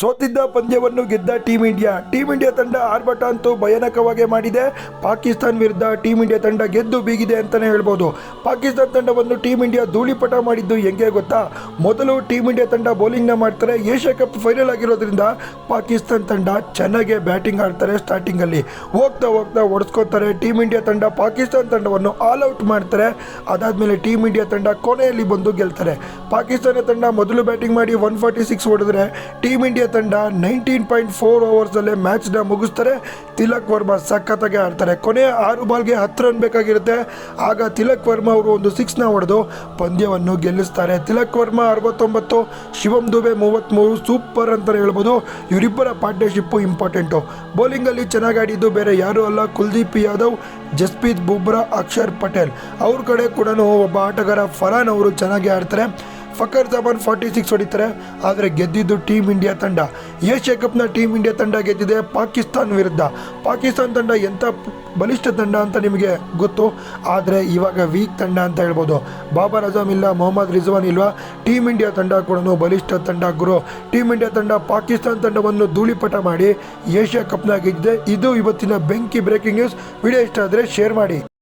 ಸೋತಿದ್ದ ಪಂದ್ಯವನ್ನು ಗೆದ್ದ team India team India ತಂಡ ಆರ್ಭಟ ಅಂತೂ ಭಯಾನಕವಾಗಿ ಮಾಡಿದೆ. ಪಾಕಿಸ್ತಾನ ವಿರುದ್ಧ ಟೀಂ ಇಂಡಿಯಾ ತಂಡ ಗೆದ್ದು ಬೀಗಿದೆ ಅಂತಲೇ ಹೇಳ್ಬೋದು. ಪಾಕಿಸ್ತಾನ ತಂಡವನ್ನು ಟೀಂ ಇಂಡಿಯಾ ಧೂಳಿಪಟ ಮಾಡಿದ್ದು ಹೆಂಗೆ ಗೊತ್ತಾ? ಮೊದಲು ಟೀಂ ಇಂಡಿಯಾ ತಂಡ ಬೌಲಿಂಗ್ನ ಮಾಡ್ತಾರೆ. ಏಷ್ಯಾ ಕಪ್ ಫೈನಲ್ ಆಗಿರೋದ್ರಿಂದ ಪಾಕಿಸ್ತಾನ ತಂಡ ಚೆನ್ನಾಗೆ ಬ್ಯಾಟಿಂಗ್ ಆಡ್ತಾರೆ ಸ್ಟಾರ್ಟಿಂಗಲ್ಲಿ ಹೋಗ್ತಾ ಹೋಗ್ತಾ ಹೊಡೆಸ್ಕೋತಾರೆ ಟೀಂ ಇಂಡಿಯಾ ತಂಡ ಪಾಕಿಸ್ತಾನ ತಂಡವನ್ನು ಆಲ್ ಔಟ್ ಮಾಡ್ತಾರೆ. ಅದಾದಮೇಲೆ ಟೀಂ ಇಂಡಿಯಾ ತಂಡ ಕೊನೆಯಲ್ಲಿ ಬಂದು ಗೆಲ್ತಾರೆ. ಪಾಕಿಸ್ತಾನ ತಂಡ ಮೊದಲು ಬ್ಯಾಟಿಂಗ್ ಮಾಡಿ ಒನ್ ಫಾರ್ಟಿ ಸಿಕ್ಸ್ ಹೊಡೆದ್ರೆ ಟೀಂ ಇಂಡಿಯಾ ತಂಡ ನೈನ್ಟೀನ್ ಪಾಯಿಂಟ್ ಫೋರ್ ಓವರ್ಸಲ್ಲೇ ಮ್ಯಾಚ್ನ ಮುಗಿಸ್ತಾರೆ. ತಿಲಕ್ ವರ್ಮಾ ಸಖತ್ತಾಗಿ ಆಡ್ತಾರೆ. ಕೊನೆಯ ಆರು ಬಾಲ್ಗೆ ಹತ್ತು ರನ್ ಬೇಕಾಗಿರುತ್ತೆ. ಆಗ ತಿಲಕ್ ವರ್ಮಾ ಅವರು ಒಂದು ಸಿಕ್ಸ್ನ ಹೊಡೆದು ಪಂದ್ಯವನ್ನು ಗೆಲ್ಲಿಸ್ತಾರೆ. ತಿಲಕ್ ವರ್ಮಾ ಅರವತ್ತೊಂಬತ್ತು, ಶಿವಂ ದುಬೆ ಮೂವತ್ತ್ಮೂರು ಸೂಪರ್ ಅಂತಲೇ ಹೇಳ್ಬೋದು. ಇವರಿಬ್ಬರ ಪಾರ್ಟ್ನರ್ಶಿಪ್ಪು ಇಂಪಾರ್ಟೆಂಟು. ಬೌಲಿಂಗಲ್ಲಿ ಚೆನ್ನಾಗಿ ಆಡಿದ್ದು ಬೇರೆ ಯಾರೂ ಅಲ್ಲ ಕುಲ್ದೀಪ್ ಯಾದವ್, ಜಸ್ಪ್ರೀತ್ ಬುಬ್ರಾ ಅಕ್ಷರ್ ಪಟೇಲ್. ಅವ್ರ ಕಡೆ ಕೂಡ ಒಬ್ಬ ಆಟಗಾರ ಫರಾನ್ ಅವರು ಚೆನ್ನಾಗಿ ಆಡ್ತಾರೆ. ಫಕರ್ ಜಮಾನ್ ಫಾರ್ಟಿ ಸಿಕ್ಸ್ ಹೊಡಿತಾರೆ, ಆದರೆ ಗೆದ್ದಿದ್ದು ಟೀಮ್ ಇಂಡಿಯಾ ತಂಡ. ಏಷ್ಯಾ ಕಪ್ನ ಟೀಮ್ ಇಂಡಿಯಾ ತಂಡ ಗೆದ್ದಿದೆ ಪಾಕಿಸ್ತಾನ್ ವಿರುದ್ಧ. ಪಾಕಿಸ್ತಾನ್ ತಂಡ ಎಂಥ ಬಲಿಷ್ಠ ತಂಡ ಅಂತ ನಿಮಗೆ ಗೊತ್ತು, ಆದರೆ ಇವಾಗ ವೀಕ್ ತಂಡ ಅಂತ ಹೇಳ್ಬೋದು. ಬಾಬರ್ ಅಜಮ್ ಇಲ್ಲ, ಮೊಹಮ್ಮದ್ ರಿಜ್ವಾನ್ ಇಲ್ವಾ? ಟೀಮ್ ಇಂಡಿಯಾ ತಂಡ ಕೂಡ ಬಲಿಷ್ಠ ತಂಡ ಗುರು. ಟೀಮ್ ಇಂಡಿಯಾ ತಂಡ ಪಾಕಿಸ್ತಾನ ತಂಡವನ್ನು ಧೂಳಿಪಟ ಮಾಡಿ ಏಷ್ಯಾ ಕಪ್ನ ಗೆದ್ದಿದೆ. ಇದು ಇವತ್ತಿನ ಬೆಂಕಿ ಬ್ರೇಕಿಂಗ್ ನ್ಯೂಸ್. ವಿಡಿಯೋ ಇಷ್ಟ ಆದರೆ ಶೇರ್ ಮಾಡಿ.